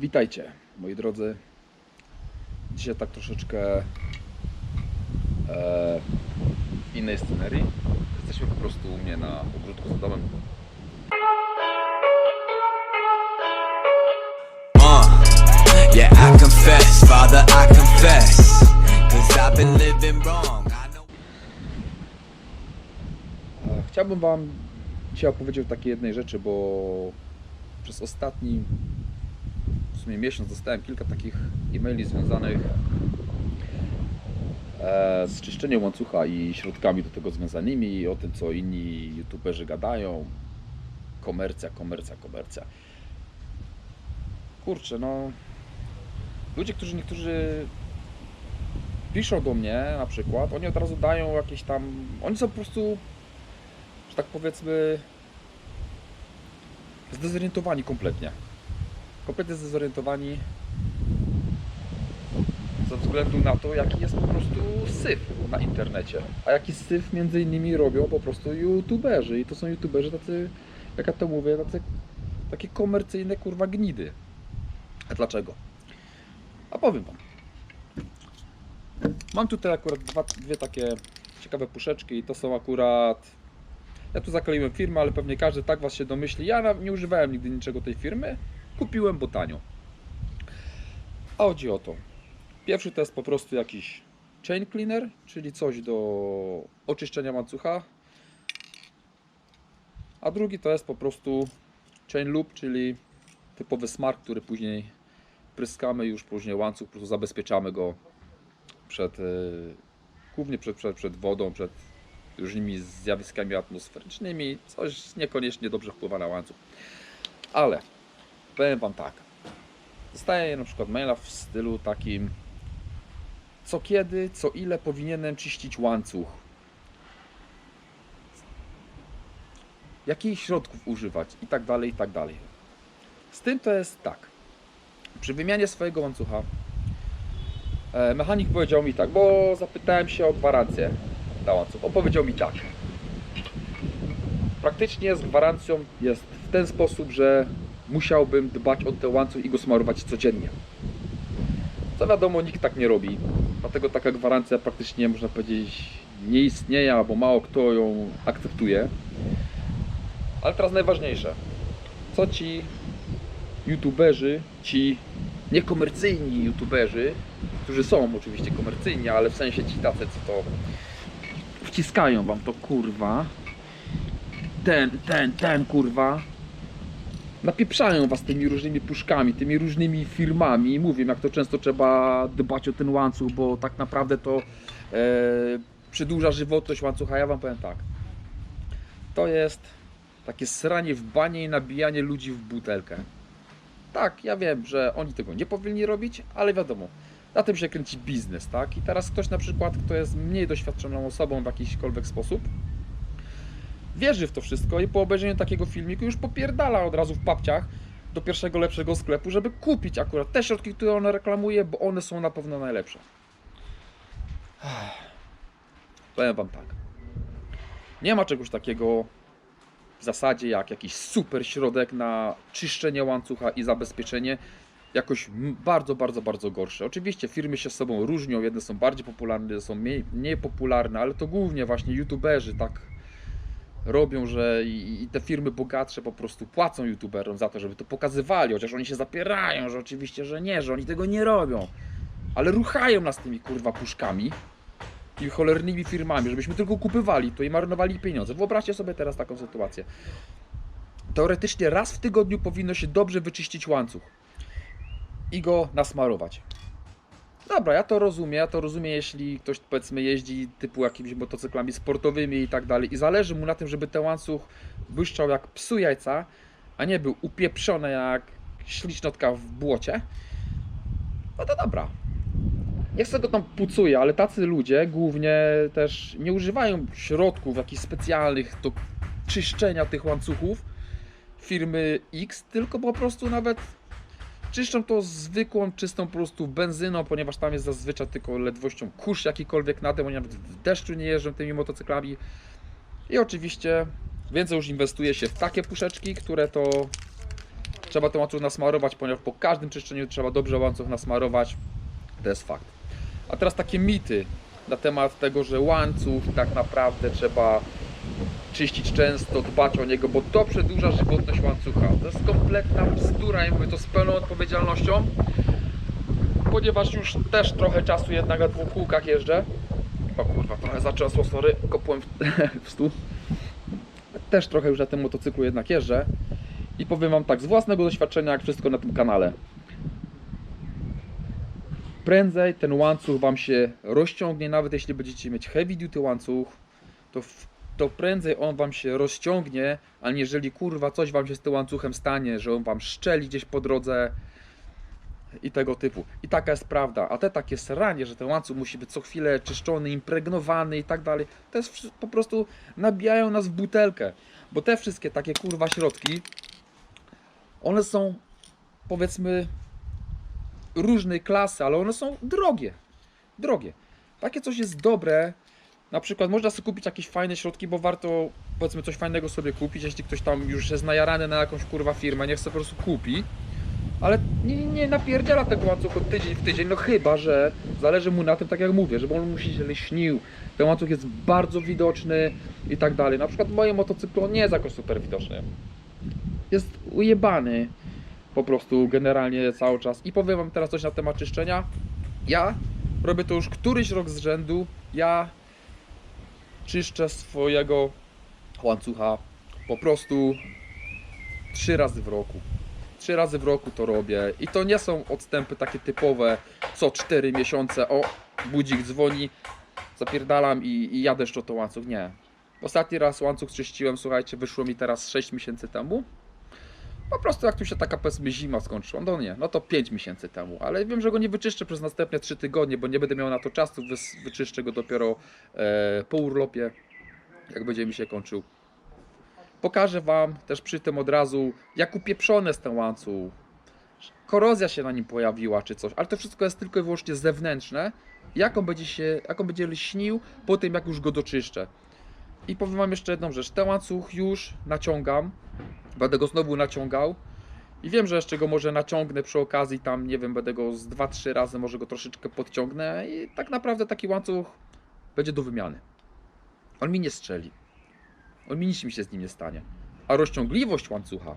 Witajcie, moi drodzy. Dzisiaj tak troszeczkę e, w innej scenerii. Jesteśmy po prostu u mnie na ogródku za domem. Uh. E, Chciałbym Wam dzisiaj opowiedzieć o takiej jednej rzeczy, bo przez ostatni sumie miesiąc dostałem kilka takich e-maili związanych e, z czyszczeniem łańcucha i środkami do tego związanymi, o tym co inni youtuberzy gadają. Komercja, komercja, komercja. Kurczę, no. Ludzie, którzy niektórzy piszą do mnie na przykład, oni od razu dają jakieś tam. Oni są po prostu że tak powiedzmy, zdezorientowani kompletnie. Kompletnie zdezorientowani ze względu na to, jaki jest po prostu syf na internecie. A jaki syf między innymi robią po prostu youtuberzy. I to są youtuberzy tacy, jak ja to mówię, tacy, takie komercyjne kurwa gnidy. A dlaczego? A powiem wam. Mam tutaj akurat dwa, dwie takie ciekawe puszeczki i to są akurat ja tu zakleiłem firmę, ale pewnie każdy tak was się domyśli. Ja nie używałem nigdy niczego tej firmy. Kupiłem, bo tanio. A chodzi o to. Pierwszy to jest po prostu jakiś chain cleaner, czyli coś do oczyszczenia łańcucha. A drugi to jest po prostu chain loop, czyli typowy smart, który później pryskamy już później łańcuch, po prostu zabezpieczamy go przed, yy, głównie przed, przed, przed wodą, przed różnymi zjawiskami atmosferycznymi, coś niekoniecznie dobrze wpływa na łańcuch. Ale powiem Wam tak. Dostaję na przykład maila w stylu takim co kiedy, co ile powinienem czyścić łańcuch. Jakich środków używać i tak dalej, i tak dalej. Z tym to jest tak. Przy wymianie swojego łańcucha e, mechanik powiedział mi tak, bo zapytałem się o gwarancję na łańcuch. On powiedział mi tak. Praktycznie z gwarancją jest w ten sposób, że musiałbym dbać o ten łańcuch i go smarować codziennie. Co wiadomo, nikt tak nie robi. Dlatego taka gwarancja praktycznie można powiedzieć nie istnieje, albo mało kto ją akceptuje. Ale teraz najważniejsze. Co ci youtuberzy, ci niekomercyjni youtuberzy, którzy są oczywiście komercyjni, ale w sensie ci tacy, co to wciskają wam to kurwa. Ten, ten, ten kurwa. Napieprzają was tymi różnymi puszkami, tymi różnymi firmami i mówię, jak to często trzeba dbać o ten łańcuch, bo tak naprawdę to e, przedłuża żywotność łańcucha. Ja wam powiem tak. To jest takie sranie w banie i nabijanie ludzi w butelkę. Tak, ja wiem, że oni tego nie powinni robić, ale wiadomo, na tym się kręci biznes, tak? I teraz ktoś na przykład, kto jest mniej doświadczoną osobą w jakiśkolwiek sposób, wierzy w to wszystko i po obejrzeniu takiego filmiku już popierdala od razu w papciach do pierwszego lepszego sklepu, żeby kupić akurat te środki, które on reklamuje, bo one są na pewno najlepsze. Powiem wam tak. Nie ma czegoś takiego w zasadzie jak jakiś super środek na czyszczenie łańcucha i zabezpieczenie jakoś bardzo, bardzo, bardzo gorsze. Oczywiście firmy się sobą różnią, jedne są bardziej popularne, drugie są mniej, mniej popularne, ale to głównie właśnie youtuberzy tak robią, że i, i te firmy bogatsze po prostu płacą youtuberom za to, żeby to pokazywali, chociaż oni się zapierają, że oczywiście, że nie, że oni tego nie robią. Ale ruchają nas tymi kurwa puszkami i cholernymi firmami, żebyśmy tylko kupywali to i marnowali pieniądze. Wyobraźcie sobie teraz taką sytuację. Teoretycznie raz w tygodniu powinno się dobrze wyczyścić łańcuch i go nasmarować. Dobra, ja to rozumiem, ja to rozumiem, jeśli ktoś powiedzmy jeździ typu jakimiś motocyklami sportowymi i tak dalej i zależy mu na tym, żeby ten łańcuch błyszczał jak psu jajca, a nie był upieprzony jak ślicznotka w błocie, no to dobra. Niech sobie go tam pucuje, ale tacy ludzie głównie też nie używają środków jakichś specjalnych do czyszczenia tych łańcuchów firmy X, tylko po prostu nawet czyszczą to zwykłą, czystą po prostu benzyną, ponieważ tam jest zazwyczaj tylko ledwością kurz jakikolwiek na tym, oni nawet w deszczu nie jeżdżą tymi motocyklami. I oczywiście więcej już inwestuje się w takie puszeczki, które to trzeba ten łańcuch nasmarować, ponieważ po każdym czyszczeniu trzeba dobrze łańcuch nasmarować. To jest fakt. A teraz takie mity na temat tego, że łańcuch tak naprawdę trzeba czyścić często, dbać o niego, bo to przedłuża żywotność łańcucha. To jest kompletna bzdura i mówię to z pełną odpowiedzialnością, ponieważ już też trochę czasu jednak na dwóch kółkach jeżdżę. O kurwa, trochę zaczęsło, sorry, kopłem w, w stół. Też trochę już na tym motocyklu jednak jeżdżę. I powiem Wam tak, z własnego doświadczenia, jak wszystko na tym kanale. Prędzej ten łańcuch Wam się rozciągnie, nawet jeśli będziecie mieć heavy duty łańcuch, to, w, to prędzej on Wam się rozciągnie, aniżeli kurwa coś Wam się z tym łańcuchem stanie, że on Wam szczeli gdzieś po drodze i tego typu. I taka jest prawda. A te takie sranie, że ten łańcuch musi być co chwilę czyszczony, impregnowany i tak dalej, to jest po prostu nabijają nas w butelkę. Bo te wszystkie takie kurwa środki, one są powiedzmy różnej klasy, ale one są drogie. Drogie. Takie coś jest dobre. Na przykład można sobie kupić jakieś fajne środki, bo warto powiedzmy coś fajnego sobie kupić, jeśli ktoś tam już jest najarany na jakąś kurwa firmę, niech sobie po prostu kupi. Ale nie, nie napierdziela tego łańcuchu tydzień w tydzień, no chyba, że zależy mu na tym, tak jak mówię, żeby on musi się lśnił. Ten łańcuch jest bardzo widoczny i tak dalej. Na przykład motocyklu on nie jest jakoś super widoczny. Jest ujebany po prostu generalnie cały czas. I powiem wam teraz coś na temat czyszczenia. Ja robię to już któryś rok z rzędu. Ja czyszczę swojego łańcucha po prostu trzy razy w roku. Trzy razy w roku to robię. I to nie są odstępy takie typowe, co 4 miesiące. O, budzik dzwoni, zapierdalam i, i jadę szczotą łańcuch. Nie. Ostatni raz łańcuch czyściłem, słuchajcie, wyszło mi teraz 6 miesięcy temu. Po prostu jak tu się taka powiedzmy zima skończyła, no nie, no to 5 miesięcy temu, ale wiem, że go nie wyczyszczę przez następne 3 tygodnie, bo nie będę miał na to czasu, wyczyszczę go dopiero e, po urlopie, jak będzie mi się kończył. Pokażę Wam też przy tym od razu, jak upieprzony jest ten łańcuch. Korozja się na nim pojawiła czy coś, ale to wszystko jest tylko i wyłącznie zewnętrzne. Jak on będzie się, jak on będzie lśnił po tym, jak już go doczyszczę. I powiem Wam jeszcze jedną rzecz. Ten łańcuch już naciągam. Będę go znowu naciągał. I wiem, że jeszcze go może naciągnę przy okazji tam, nie wiem, będę go z 2-3 razy, może go troszeczkę podciągnę i tak naprawdę taki łańcuch będzie do wymiany. On mi nie strzeli. On mi nic mi się z nim nie stanie. A rozciągliwość łańcucha,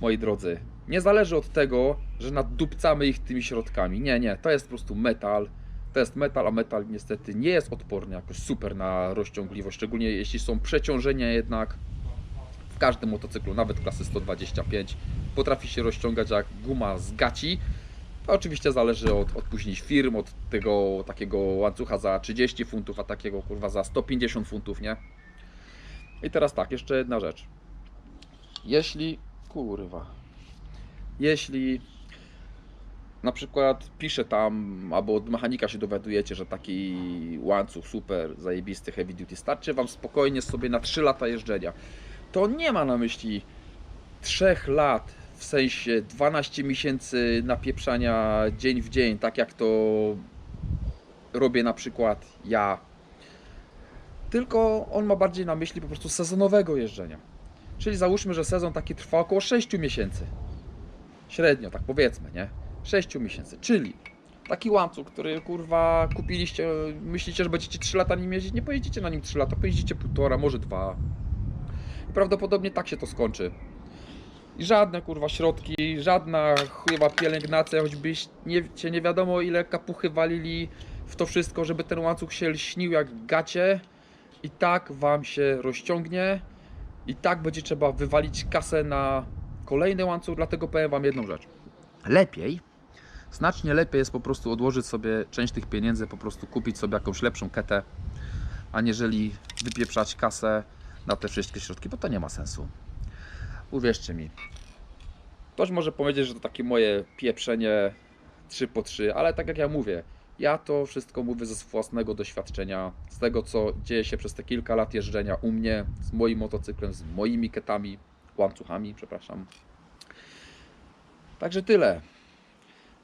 moi drodzy, nie zależy od tego, że naddupcamy ich tymi środkami. Nie, nie, to jest po prostu metal. To jest metal, a metal niestety nie jest odporny jakoś super na rozciągliwość, szczególnie jeśli są przeciążenia jednak w każdym motocyklu, nawet klasy 125, potrafi się rozciągać jak guma z gaci. To oczywiście zależy od, od później firm, od tego takiego łańcucha za 30 funtów, a takiego kurwa za 150 funtów, nie? I teraz tak, jeszcze jedna rzecz. Jeśli, kurwa, jeśli na przykład pisze tam, albo od mechanika się dowiadujecie, że taki łańcuch super, zajebisty, heavy duty starczy Wam spokojnie sobie na 3 lata jeżdżenia to nie ma na myśli 3 lat, w sensie 12 miesięcy napieprzania dzień w dzień, tak jak to robię na przykład ja. Tylko on ma bardziej na myśli po prostu sezonowego jeżdżenia. Czyli załóżmy, że sezon taki trwa około 6 miesięcy. Średnio, tak powiedzmy, nie? 6 miesięcy. Czyli taki łańcuch, który kurwa kupiliście, myślicie, że będziecie 3 lata nim jeździć, nie pojeździcie na nim 3 lata, pojeździcie półtora, może dwa. Prawdopodobnie tak się to skończy. I żadne kurwa środki, żadna chujowa pielęgnacja, choćbyś nie, nie wiadomo ile kapuchy walili w to wszystko, żeby ten łańcuch się lśnił jak gacie. I tak wam się rozciągnie. I tak będzie trzeba wywalić kasę na kolejny łańcuch, dlatego powiem wam jedną rzecz. Lepiej, znacznie lepiej jest po prostu odłożyć sobie część tych pieniędzy, po prostu kupić sobie jakąś lepszą ketę, aniżeli wypieprzać kasę na te wszystkie środki, bo to nie ma sensu. Uwierzcie mi. Ktoś może powiedzieć, że to takie moje pieprzenie 3 po 3, ale tak jak ja mówię, ja to wszystko mówię ze własnego doświadczenia, z tego co dzieje się przez te kilka lat jeżdżenia u mnie, z moim motocyklem, z moimi ketami, łańcuchami, przepraszam. Także tyle.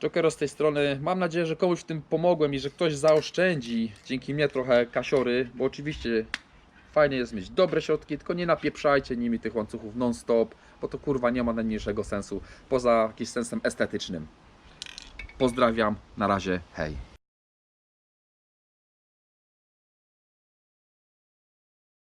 Jokero z tej strony. Mam nadzieję, że komuś w tym pomogłem i że ktoś zaoszczędzi dzięki mnie trochę kasiory, bo oczywiście Fajnie jest mieć dobre środki, tylko nie napieprzajcie nimi tych łańcuchów non-stop, bo to kurwa nie ma najmniejszego sensu, poza jakimś sensem estetycznym. Pozdrawiam, na razie, hej.